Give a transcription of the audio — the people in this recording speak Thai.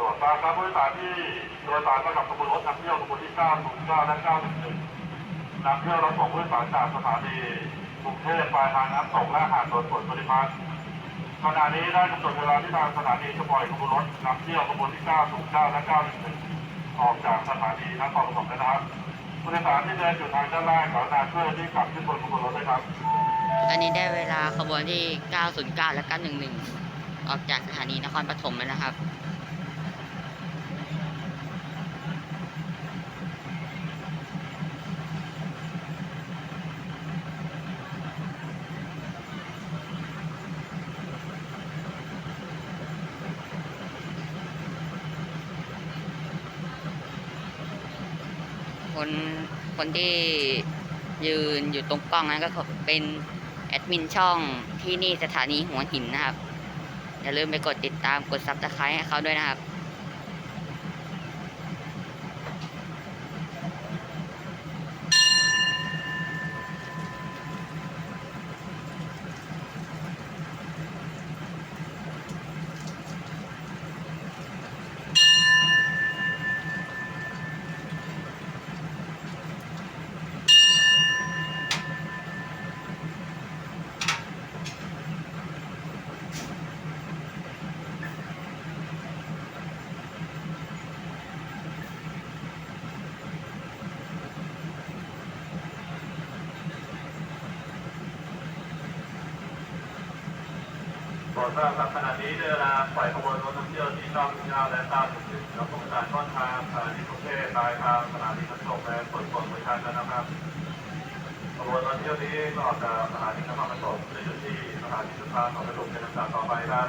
ดยสารที่โดยสารมากับขบวนรถนำเที่ยวขบวนที่909และ911นำเที่ยวรับส่งผู้โดยสารจากสถานีกรุงเทพปลายทางน้ำตกและหาดสวนสวนปริมาณขณะนี้ได้กำหนดเวลาที่ทางสถานีจะปล่อยขบวนรถนำเที่ยวขบวนที่909และ911ออกจากสถานีนครปฐมแล้วนะครับผู้โดยสารที่เดินอยู่ทางด้านล่างขอนาช่วยที่กลับขึ้นบนขบวนรถด้วยครับตอนนี้ได้เวลาขบวนที่ 909 และ 911 ออกจากสถานีนครปฐมแล้วนะครับ คนคนที่ยืนอยู่ตรงกล้องนั้นก็เป็นแอดมินช่องที่นี่สถานีหัวหินนะครับ อย่าลืมไปกดติดตามกดซับสไครต์ให้เขาด้วยนะครับ รดทราบครับขณะนี้ได้เวลาปล่อยขบวนรถท่องเที่ยวที่นอกยาวและตาถึงแล้วส่งสารต้นทางสถานีกรุงเทพปลายทางสถานีขนส่งและขนส่งประชารแล้วนะครับขบวนรถเที่ยวนี้ก็ออกจากสถานีนครปฐมจะหยุดที่สถานีสุดท้ายของกระดูกเป็นลำดับต่อไปครับ